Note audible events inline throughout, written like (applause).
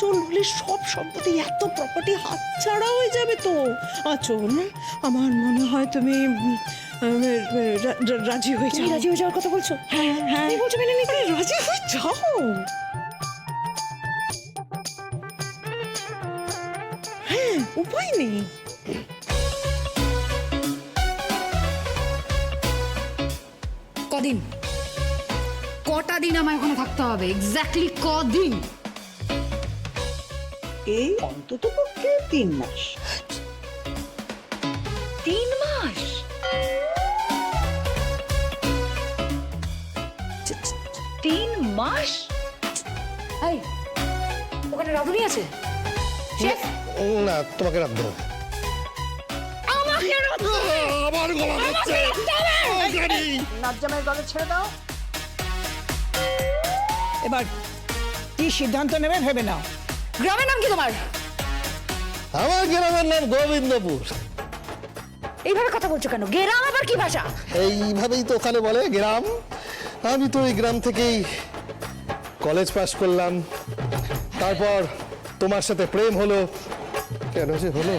আচল বলে সব সম্পত্তি এত প্রপার্টি হাতছাড়া হয়ে যাবে তো। আচল আমার মনে হয় তুমি রাজি হয়ে যাও। রাজি হয়ে যাওয়ার কথা বলছো? হ্যাঁ হ্যাঁ। বলছো মেনে নিতে। রাজি হয়ে যাও। হ্যাঁ উপায় নেই। কদিন? কটা দিন আমায় ওখানে থাকতে হবে? এক্স্যাক্টলি কদিন? এই অন্তত পক্ষে তিন মাস। তিন মাস? তিন মাস? এই ওখানে রাঁধুনি আছে? শেফ? না তোমাকে রাখব না আমাকে রাঁধতে হবে। আমার গলা হচ্ছে নাজ্জামের গলা ছেড়ে দাও। এবার কি সিদ্ধান্ত নেবে ভেবে নাও। গ্রামের নাম কি তোমার? আমার গ্রামের নাম গোবিন্দপুর। এইভাবে কথা বলছো কেন? গ্রাম আবার কি ভাষা? এইভাবেই তো ওখানে বলে গ্রাম। আমি তো এই গ্রাম থেকেই কলেজ পাশ করলাম। তারপর তোমার সাথে প্রেম হলো। কেন যে হলো?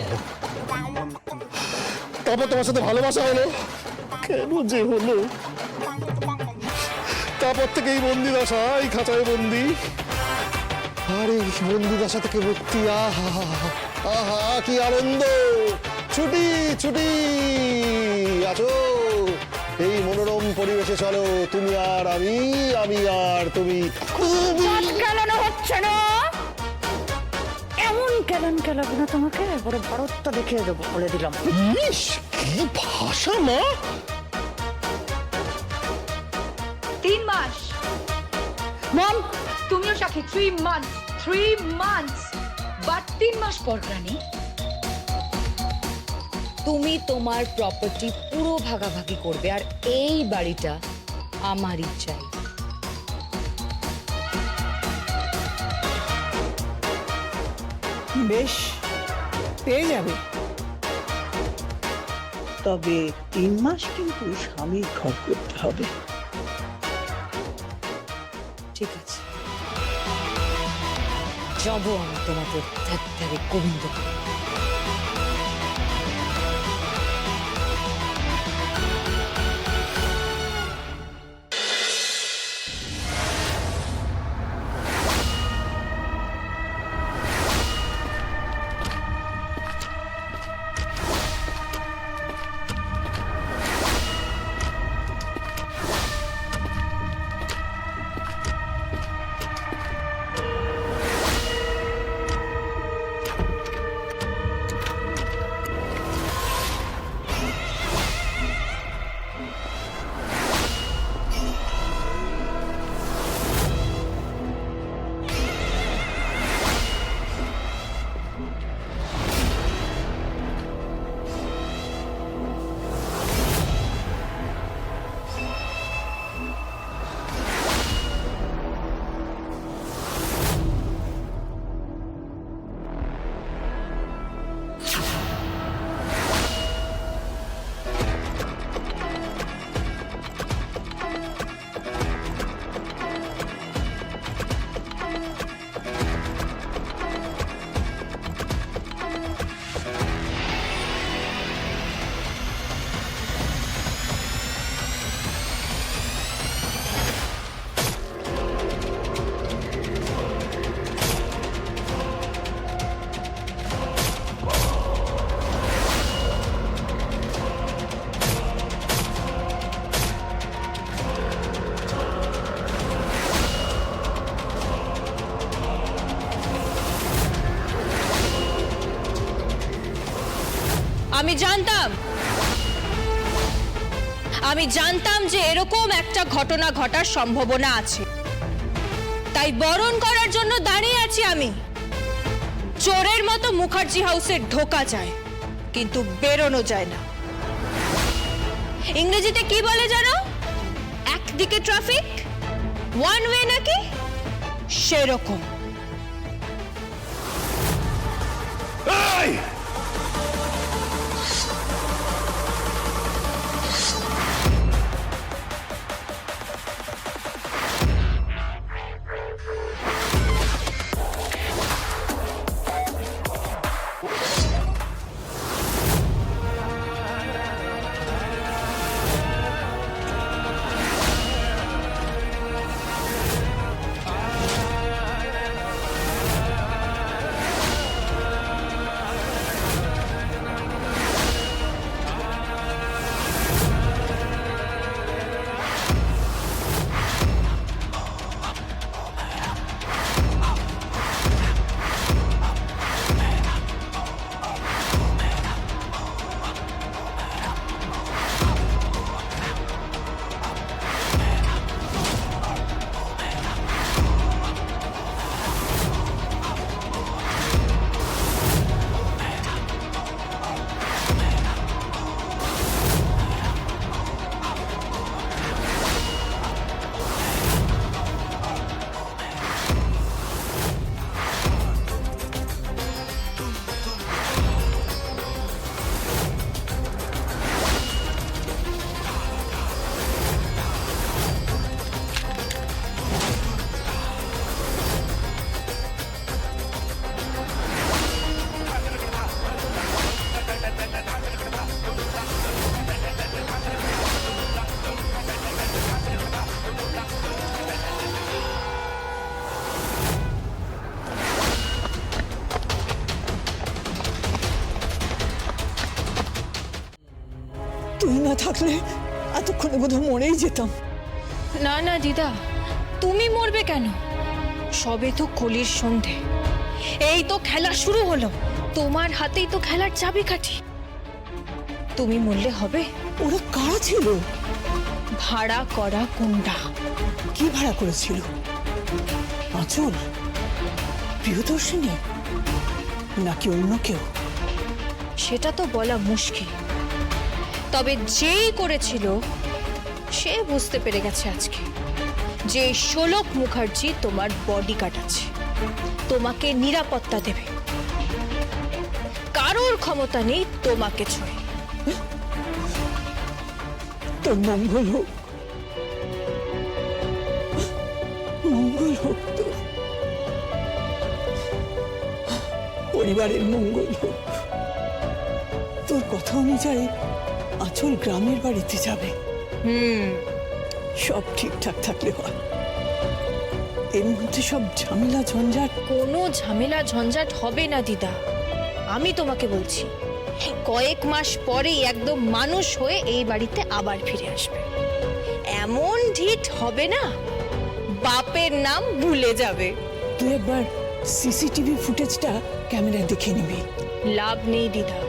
তারপর তোমার সাথে ভালোবাসা হলো। কেন যে হলো? তারপর থেকে এই বন্দি দশা এই খাঁচায় বন্দি। আর এই বন্দি দশা থেকে মুক্তি? আহা আহা কি আনন্দ! ছুটি ছুটি! আছো? এই মনোরম পরিবেশে চলো তুমি আর আমি আমি আর তুমি। কেলানো হচ্ছে না। এমন কেলান কেলাবো না তোমাকে এবারে ভারতটা দেখিয়ে দেবো বলে দিলাম। ইস, কি ভাষা মা! তিন মাস। মম তুমিও সাক্ষী three months three months but তিন মাস পর রানী তুমি তোমার প্রপার্টি পুরো ভাগাভাগি করবে আর এই বাড়িটা আমারই চাই বেশ পেয়ে যাবে। তবে তিন মাস কিন্তু স্বামীর ঘর করতে হবে। যাব আমি তোমাদের ধ্যাত ধ্যারে আমি জানতাম। আমি জানতাম যে এরকম একটা ঘটনা ঘটার সম্ভাবনা আছে। তাই বরণ করার জন্য দাঁড়িয়ে আছি আমি। চোরের মতো মুখার্জি হাউসে ঢোকা যায়, কিন্তু বেরোনো যায় না। ইংরেজিতে কি বলে জানো? একদিকে ট্রাফিক ওয়ান ওয়ে নাকি? সেরকম। থাকলে এতক্ষণে বোধহয় মরেই যেতাম। না না দিদা তুমি মরবে কেন? সবে তো কলির সন্ধে। এই তো খেলা শুরু হলো। তোমার হাতেই তো খেলার চাবি কাঠি তুমি মরলে হবে? ওরা কারা ছিল? ভাড়া করা কুন্ডা। কি ভাড়া করেছিল? আঁচল প্রিয়দর্শিনী? নাকি অন্য কেউ? সেটা তো বলা মুশকিল। তবে যেই করেছিল, সে বুঝতে পেরে গেছে আজকে যে শোলক মুখার্জি তোমার বডি কাটাচ্ছে তোমাকে নিরাপত্তা দেবে। কারোর ক্ষমতা নেই তোমাকে ছুঁয়ে। তোর মঙ্গল হোক মঙ্গল হোক তোর পরিবারের মঙ্গল হোক তোর কথা অনুযায়ী আচল গ্রামের বাড়িতে যাবে। হুম। সব ঠিকঠাক থাকলে হয়। এর মধ্যে সব ঝামেলা ঝঞ্ঝাট। কোনো ঝামেলা ঝঞ্ঝাট হবে না দিদা। আমি তোমাকে বলছি কয়েক মাস পরেই একদম মানুষ হয়ে এই বাড়িতে আবার ফিরে আসবে। এমন ঢিট হবে না বাপের নাম ভুলে যাবে। তুই একবার সিসিটিভি ফুটেজটা ক্যামেরায় দেখে নিবি। লাভ নেই দিদা।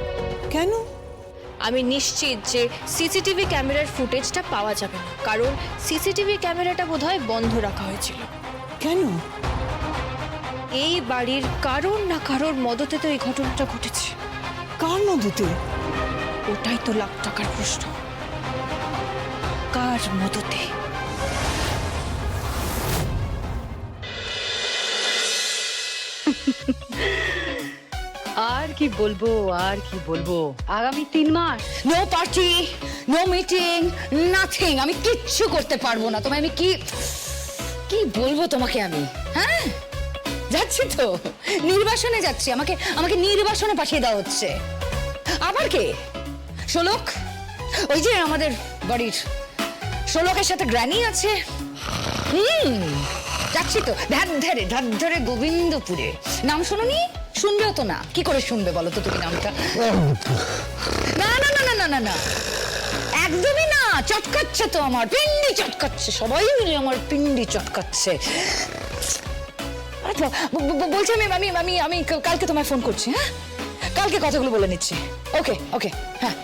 কেন? আমি নিশ্চিত যে সিসিটিভি ক্যামেরার ফুটেজটা পাওয়া যাবে না কারণ সিসিটিভি ক্যামেরাটা বোধহয় বন্ধ রাখা হয়েছিল। কেন? এই বাড়ির কারোর না কারোর মদতে তো এই ঘটনাটা ঘটেছে। কার মদতে? ওটাই তো লাখ টাকার প্রশ্ন। কার মদতে? কি বলব, আর কি বলব? আগামী তিন মাস। No party no meeting nothing আমি কিচ্ছু করতে পারব না। তোমায় আমি কি কি বলব তোমাকে আমি? হ্যাঁ? যাচ্ছি তো। নির্বাসনে যাচ্ছি। আমাকে আমাকে নির্বাসনে পাঠিয়ে দেওয়া হচ্ছে। আবার কে? শোলক? ওই যে আমাদের বাড়ির শোলকের সাথে গ্র্যানি আছে। হুম। যাচ্ছি তো। ধার ধারে ধার ধারে গোবিন্দপুরে। নাম শোনোনি? শুনবেও তো না। কি করে শুনবে বলো তো তুমি নামটা? না না না না না না না। একদমই না, চটকাচ্ছে তো আমার, পিন্ডি চটকাচ্ছে, সবাই মিলে আমার পিন্ডি চটকাচ্ছে। বলছি আমি আমি আমি আমি কালকে তোমায় ফোন করছি হ্যাঁ? কালকে কথাগুলো বলে নিচ্ছি। ওকে ওকে হ্যাঁ।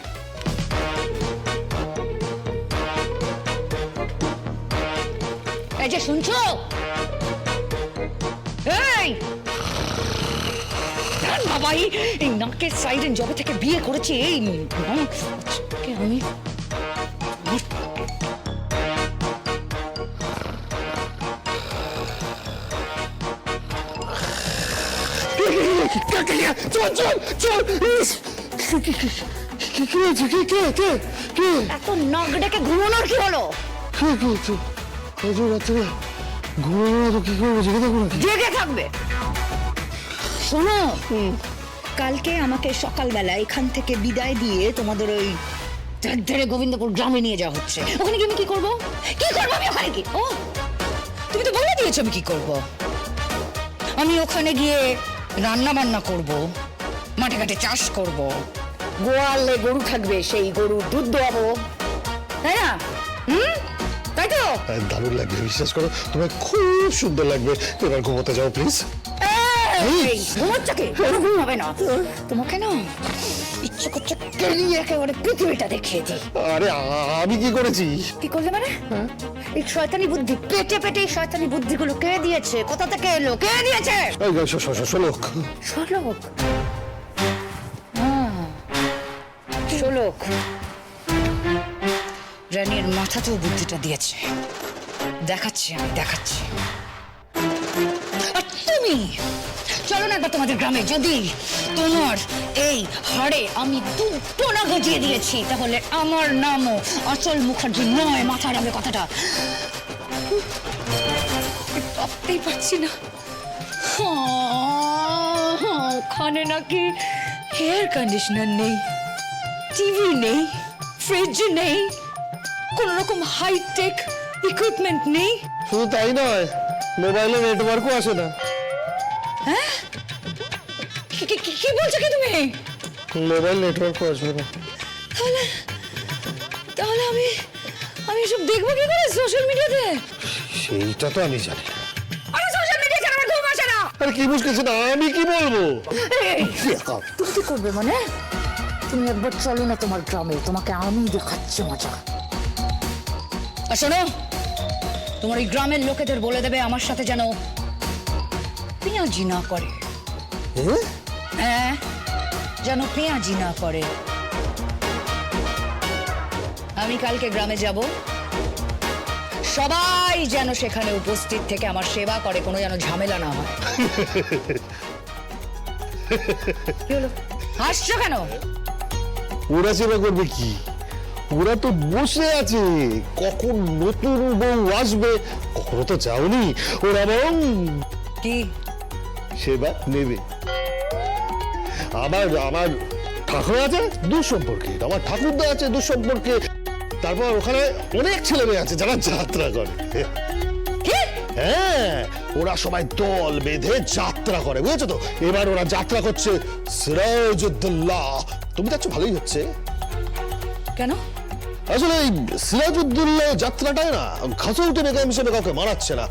এই যে শুনছো? ধ্যান এই নাকের সাইডেন জবে থেকে বিয়ে করেছি এই আমি! কি- এত ডেকে ঘুমানোর হলো? করব জেগে থাকব জেগে থাকবে। শোনো কালকে আমাকে সকালবেলা এখান থেকে বিদায় দিয়ে তোমাদের ওই ধারে গোবিন্দপুর গ্রামে নিয়ে যাওয়া হচ্ছে। ওখানে গিয়ে আমি কি করব? কি করব আমি ওখানে কি ও, তুমি তো বলে দিয়েছ আমি কি করব। আমি ওখানে গিয়ে রান্না বান্না করব, মাঠে ঘাটে চাষ করব। গোয়ালে গরু থাকবে, সেই গরুর দুধ দোয়াবো। তাই না? হুম? তাই তো? দারুণ লাগবে, বিশ্বাস করো তোমার খুব সুন্দর লাগবে। এবার ঘুমোতে যাও প্লিজ ঘুমোচ্ছ কি? ঘুম হবে না। তোমাকে না ইচ্ছে করছে কেলিয়ে একেবারে পৃথিবীটা দেখিয়ে দিই। আরে আ- আমি কি করেছি? কি করলে মানে? এই শয়তানি বুদ্ধি পেটে পেটে এই শয়তানি বুদ্ধিগুলো কে দিয়েছে? কোথা থেকে এলো? কে দিয়েছে? শোলক। শোলক? হ্যাঁ, শোলক। রানীর মাথাতেও বুদ্ধিটা দিয়েছে। দেখাচ্ছি আমি দেখাচ্ছি। তুমি? চলো না একবার তোমাদের গ্রামে। যদি তোমার এই হাড়ে আমি দুটো না গজিয়ে দিয়েছি তাহলে আমার নামও অচল মুখার্জি নয় মাথা রাখবে কথাটা। ভাবতেই পারছি না। ওখানে নাকি হেয়ার কন্ডিশনার নেই টিভি নেই ফ্রিজ নেই কোন রকম হাইটেক ইকুইপমেন্ট নেই। শুধু তাই নয় মোবাইলে নেটওয়ার্কও আসে না। কি- কি- বলছো কি তুমি? মোবাইল নেটওয়ার্কও আসবে না তাহলে তাহলে আমি আমি এসব দেখব কি করে সোশ্যাল মিডিয়াতে সেইটা তো আমি জানি। না। আরে সোশ্যাল মিডিয়া ছাড়া আমার ঘুম আসে না। আরে কি মুশকিল না? আমি কি বলব? তুমি কি করবে মানে? তুমি একবার চলো না তোমার গ্রামে তোমাকে আমি দেখাচ্ছি মজা। আর শোনো তোমার ওই গ্রামের লোকেদের বলে দেবে আমার সাথে যেন পেঁয়াজি না করে। হ্যাঁ? যেন পেঁয়াজি না করে আমি কালকে গ্রামে যাব। সবাই যেন সেখানে উপস্থিত থেকে আমার সেবা করে কোনো যেন ঝামেলা না হয়। কি হলো? হাসছো কেন? ওরা সেবা করবে কি? ওরা তো বসে আছে। কখন নতুন বউ আসবে? কখনো তো যাওনি। ওরা বরং কি? সেবা নেবে। আমার আমার ঠাকুর আছে দুঃসম্পর্কে আমার ঠাকুরদা আছে দুঃসম্পর্কে। তারপর ওখানে অনেক ছেলে মেয়ে আছে যারা যাত্রা করে। হ্যাঁ ওরা সবাই দল বেঁধে যাত্রা করে বুঝেছ তো? এবার ওরা যাত্রা করছে সিরাজউদ্দৌল্লাহ তুমি যাচ্ছ ভালোই হচ্ছে। কেন? আসলে এই সিরাজউদ্দৌল্লাহ যাত্রাটাই না ঘসৌটি বেগম হিসেবে কাউকে মারাচ্ছে না।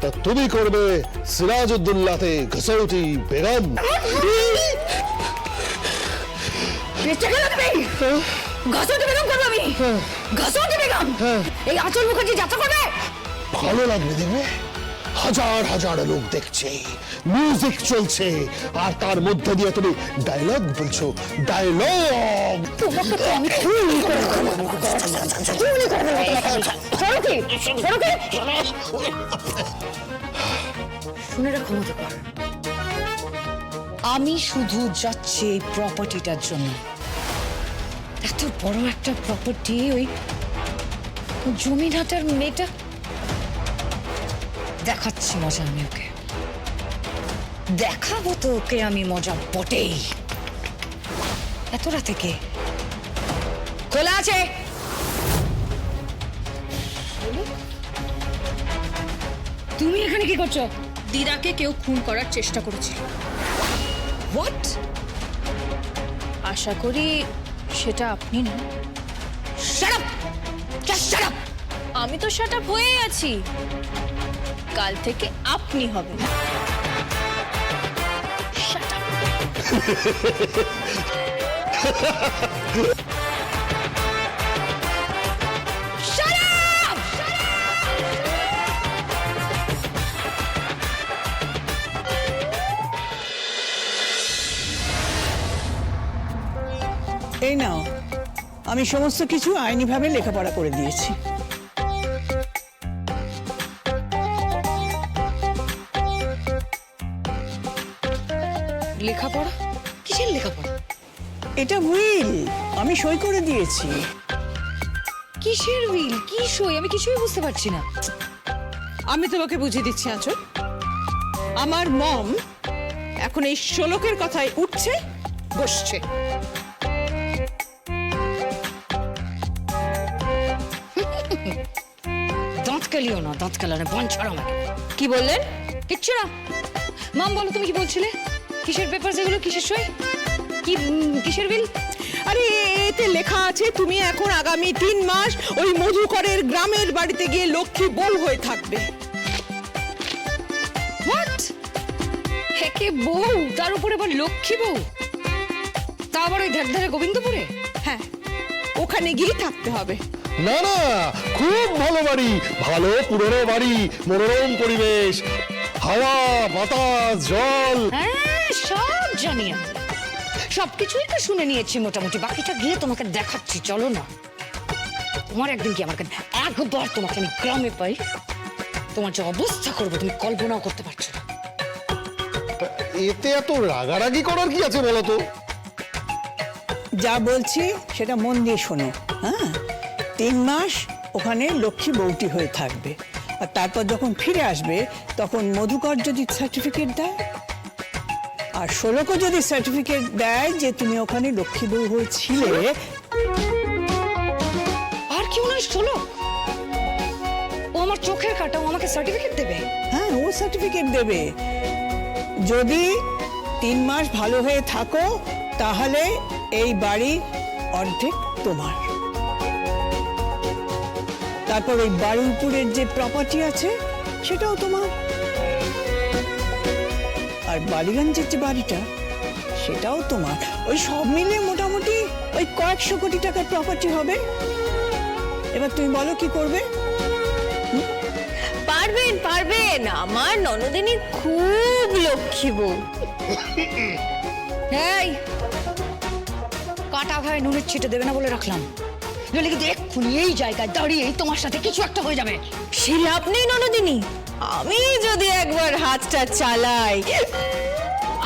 তা তুমি করবে সিরাজউদ্দৌল্লাতে ঘসৌটি বেগম। ঘসৌটি বেগম করব আমি। ঘসৌটি বেগম? এই আচল মুখার্জি যাত্রা করবে? ভালো লাগবে দেখবে। হাজার হাজার লোক দেখছে মিউজিক চলছে আর তার মধ্যে দিয়ে তুমি ডায়লগ বলছো ডায়লগ? শুনে রাখো মতো আমি শুধু যাচ্ছি এই প্রপার্টিটার জন্য। এত বড় একটা প্রপার্টি ওই জমিনাটার মেয়েটা দেখাচ্ছি মজা আমি ওকে। দেখাবো তো ওকে আমি মজা বটেই। এত রাতে কে? খোলা আছে। তুমি এখানে কি করছ? দিদাকে কেউ খুন করার চেষ্টা করেছিল হোয়াট আশা করি সেটা আপনি না। শাট আপ শাট আপ আমি তো সেটা হয়েই আছি। কাল থেকে আপনি হবেন। এই নাও আমি সমস্ত কিছু আইনিভাবে লেখাপড়া করে দিয়েছি। এটা উইল আমি সই করে দিয়েছি। কিসের উইল কি সই? আমি কিছুই বুঝতে পারছি না। আমি তোমাকে বুঝিয়ে দিচ্ছি আঁচল। আমার মম এখন এই ষোলকের কথায় উঠছে বসছে। দাঁত কালিও না দাঁত কালানো বন ছাড়ো আমাকে কি বললেন? কিচ্ছু না। মাম বলো তুমি কি বলছিলে? কিসের পেপার এগুলো কিসের সই? কি কিসের বিল? আরে এতে লেখা আছে তুমি এখন আগামী তিন মাস ওই মধুকরের গ্রামের বাড়িতে গিয়ে লক্ষ্মী বউ হয়ে থাকবে। হোয়াট হেকে বউ তার উপরে আবার লক্ষ্মী বউ? তা আবার ওই ধারে গোবিন্দপুরে? হ্যাঁ ওখানে গিয়ে থাকতে হবে। না না খুব ভালো বাড়ি ভালো পুরনো বাড়ি মনোরম পরিবেশ হাওয়া বাতাস জল। হ্যাঁ সব জানি আমি। সব কিছুই তো শুনে নিয়েছি মোটামুটি। বাকিটা গিয়ে তোমাকে দেখাচ্ছি চলো না। তোমার একদিন কি আমার একবার তোমাকে আমি গ্রামে পাই তোমার যে অবস্থা করব তুমি কল্পনাও করতে পারছ না। এতে এত রাগারাগি করার কি আছে বলো তো? যা বলছি সেটা মন দিয়ে শোনো হ্যাঁ? তিন মাস ওখানে লক্ষ্মী বউটি হয়ে থাকবে। আর তারপর যখন ফিরে আসবে তখন মধুকর যদি সার্টিফিকেট দেয় আর ষোলকও যদি সার্টিফিকেট দেয় যে তুমি ওখানে লক্ষ্মী বউ হয়েছিলে আর কেউ নয় শোনো ও আমার চোখের কাটা ও আমাকে সার্টিফিকেট দেবে? হ্যাঁ ও সার্টিফিকেট দেবে। যদি তিন মাস ভালো হয়ে থাকো তাহলে এই বাড়ি অর্ধেক তোমার। তারপর ওই বারুইপুরের যে প্রপার্টি আছে সেটাও তোমার। আর বালিগঞ্জের যে বাড়িটা সেটাও তোমার। ওই সব মিলে মোটামুটি ওই কয়েকশো কোটি টাকার প্রপার্টি হবে। এবার তুমি বলো কি করবে? পারবেন পারবেন। আমার ননদিনী খুব লক্ষ্মী বউ। এই কাটা ভাই নুনের ছিটে দেবে না বলে রাখলাম। নইলে কিন্তু এক্ষুনি এই জায়গায় দাঁড়িয়ে তোমার সাথে কিছু একটা হয়ে যাবে। সে লাভ নেই ননদিনী। আমি যদি একবার হাতটা চালাই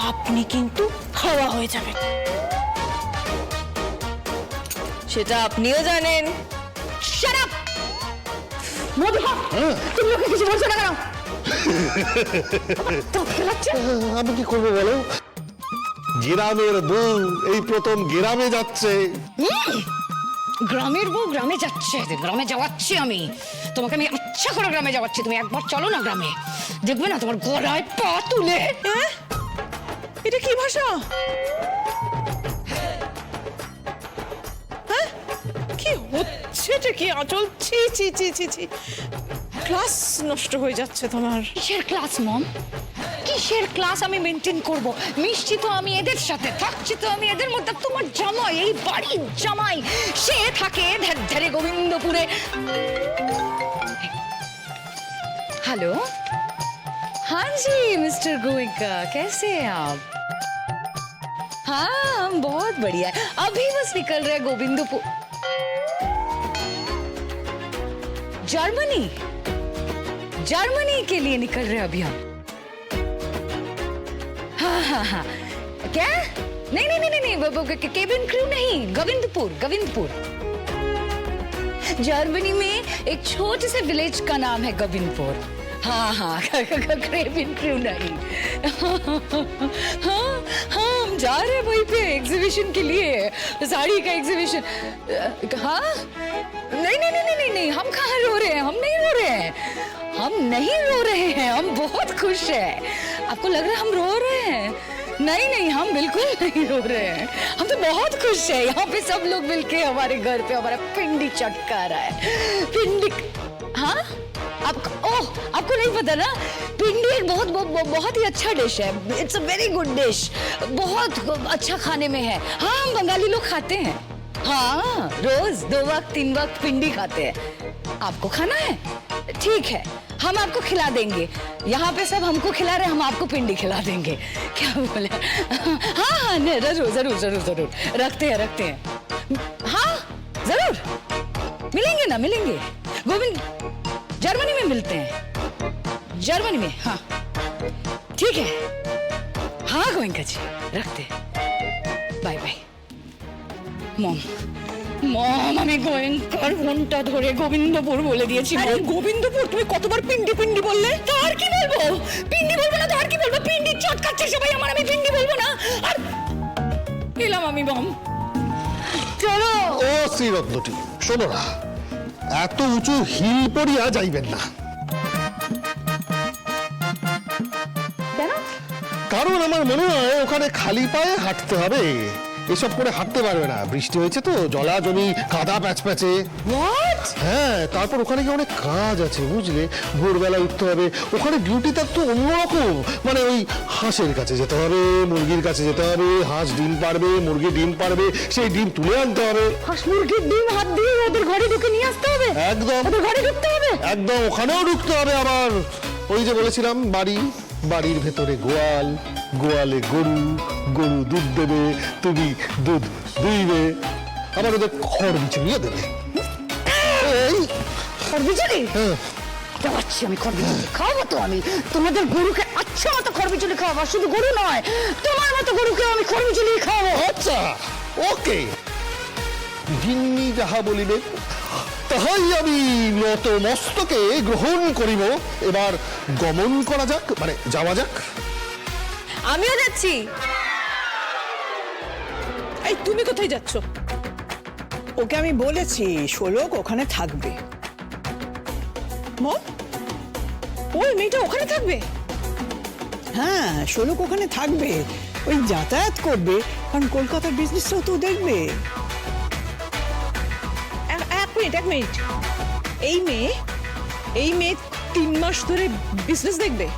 আপনি কিন্তু হাওয়া হয়ে যাবেন। সেটা আপনিও জানেন। তুমি ওকে কিছু বলছো না কেন? (laughs) আমি কি করব বলো? গ্রামের বউ এই প্রথম গ্রামে যাচ্ছে। গ্রামের বউ গ্রামে যাচ্ছে। গ্রামে যাওয়াচ্ছি আমি। তোমাকে আমি ইচ্ছা করে গ্রামে যাওয়াচ্ছি। তুমি একবার চলো না গ্রামে। দেখবে না তোমার গলায় পা তুলে। হ্যাঁ? এটা কি ভাষা? হ্যাঁ? কি হচ্ছে এটা কি আচল? ছি ছি ছি ছি ছি। ক্লাস নষ্ট হয়ে যাচ্ছে তোমার। কিসের ক্লাস মম? কিসের ক্লাস আমি মেনটেন করব? মিশছি তো আমি এদের সাথে থাকছি তো আমি এদের মধ্যে। তোমার জামাই এই বাড়ির জামাই সে থাকে ধারে গোবিন্দপুরে। हेलो। हाँ जी मिस्टर गोइका कैसे हैं आप? हाँ हम बहुत बढ़िया है। अभी बस निकल रहे गोविंदपुर। जर्मनी। जर्मनी के लिए निकल रहे अभी हम। हाँ हाँ हाँ। क्या? नहीं नहीं नहीं नहीं, नहीं केबिन क्रू नहीं गोविंदपुर गोविंदपुर। जर्मनी में एक छोटे से विलेज का नाम है गोविंदपुर। हाँ हाँ केबिन क्रू नहीं हाँ हाँ हम जा रहे हैं वहीं पे एग्जीबिशन के लिए साड़ी का एग्जीबिशन हाँ नहीं नहीं नहीं नहीं नहीं नहीं हम कहाँ रो रहे हैं हम नहीं रो रहे हैं हम नहीं रो रहे हैं हम बहुत खुश हैं आपको लग रहा है हम रो रहे हैं नहीं नहीं हम बिल्कुल नहीं रो रहे हैं हम तो बहुत खुश हैं यहाँ पे सब लोग मिलके हमारे घर पे हमारा पिंडी चटका रहा है पिंडी हाँ आपको ओह, आपको नहीं पता ना पिंडी एक बहुत बहुत बहुत ही अच्छा डिश है। It's a very good dish बहुत अच्छा खाने में है। हाँ बंगाली लोग खाते हैं। हाँ रोज दो वक्त, तीन वक्त पिंडी खाते हैं। आपको खाना है? ठीक है, हम आपको खिला देंगे। यहाँ पे सब हमको खिला रहे हम आपको पिंडी खिला देंगे। (laughs) क्या बोले? हाँ हाँ ज़रूर ज़रूर ज़रूर ज़रूर। रखते हैं रखते हैं। हाँ ज़रूर। मिलेंगे ना, मिलेंगे। गोविंद जर्मनी में मिलते हैं जर्मनी में हाँ ठीक है हाँ गोविंदा जी रखते हैं बाय बाय মম মম আমি গোয়েঙ্কার ফোনটা ধরে গোবিন্দপুর বলে দিয়েছি আরে মম। গোবিন্দপুর তুমি কতবার পিন্ডি পিন্ডি বললে তো আর কি বলবো পিন্ডি বলবো না তো আর কি বলবো পিন্ডি চটকাচ্ছে সবাই আমার আমি পিন্ডি বলবো না আর এলাম আমি বম চলো ও শ্রীরত্নটি শোনো না এত উঁচু হিল পড়িয়া যাইবেন না। কারণ আমার মনে হয় ওখানে খালি পায়ে হাঁটতে হবে। এসব করে হাঁটতে পারবে না। বৃষ্টি হয়েছে তো জলা জমি কাদা প্যাচ প্যাচে হ্যাঁ তারপর ওখানে গিয়ে অনেক কাজ আছে বুঝলে? ভোরবেলা উঠতে হবে। ওখানে ডিউটি তার তো অন্যরকম। মানে ওই হাঁসের কাছে যেতে হবে মুরগির কাছে যেতে হবে হাঁস ডিম পারবে মুরগি ডিম পারবে সেই ডিম তুলে আনতে হবে। হাঁস মুরগির ডিম হাত দিয়ে ওদের ঘরে ঢুকে নিয়ে আসতে হবে? একদম। ওদের ঘরে ঢুকতে হবে? একদম ওখানেও ঢুকতে হবে আবার। ওই যে বলেছিলাম বাড়ি বাড়ির ভেতরে গোয়াল। গোয়ালে গরু গরু দুধ দেবে তুমি দুধ দুইবে আবার ওদের খড় বিছিয়ে দেবে। এই খরবিচুলি হ্যাঁ, খাওয়াচ্ছি আমি খরবিচুলি খাওয়াবো তো আমি। তোমাদের গরুকে আচ্ছা মতো খরবিচুলি খাওয়াবো শুধু গরু নয় তোমার মতো গরুকে আমি খরবিচুলি খাওয়াবো। আচ্ছা ওকে। গিন্নি যাহা বলিবে তাহাই আমি নত মস্তকে গ্রহণ করিব। এবার গমন করা যাক মানে যাওয়া যাক। আমিও যাচ্ছি। এই তুমি কোথায় যাচ্ছ? ওকে আমি বলেছি শোলক ওখানে থাকবে। মম ওই মেয়েটা ওখানে থাকবে? হ্যাঁ শোলক ওখানে থাকবে। ওই যাতায়াত করবে কারণ কলকাতার বিজনেসটাও তো দেখবে। এক- এক মিনিট এক মিনিট। এই মেয়ে এই মেয়ে তিন মাস ধরে বিজনেস দেখবে?